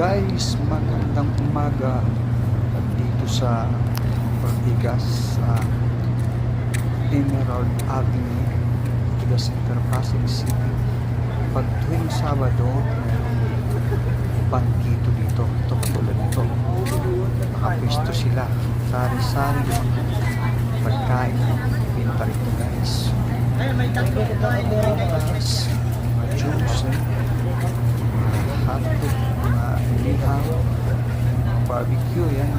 guys, magandang umaga dito sa Ortigas sa Emerald Avenue Ortigas Center, Pasig City. Pag tuwing Sabado bangkito dito. Ito tulad nito. Nakapwesto sila. Sari-sari pagkain pinta rito guys. Juice eh. mga hotdog mga mga barbecue yan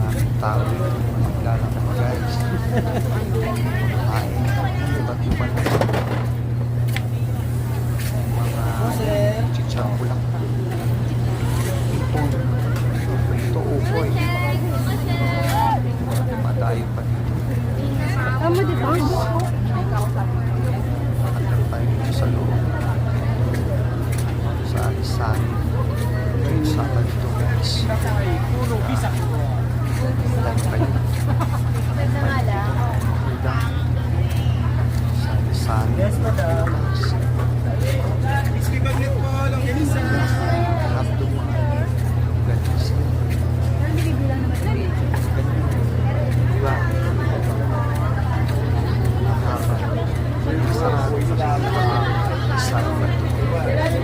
maraming tao dito maglalakad guys kain iba't iba na mga chichambulak ipon ito ukoy madayo pa dito Tama di ba? Tayo dito sa loob. pasado.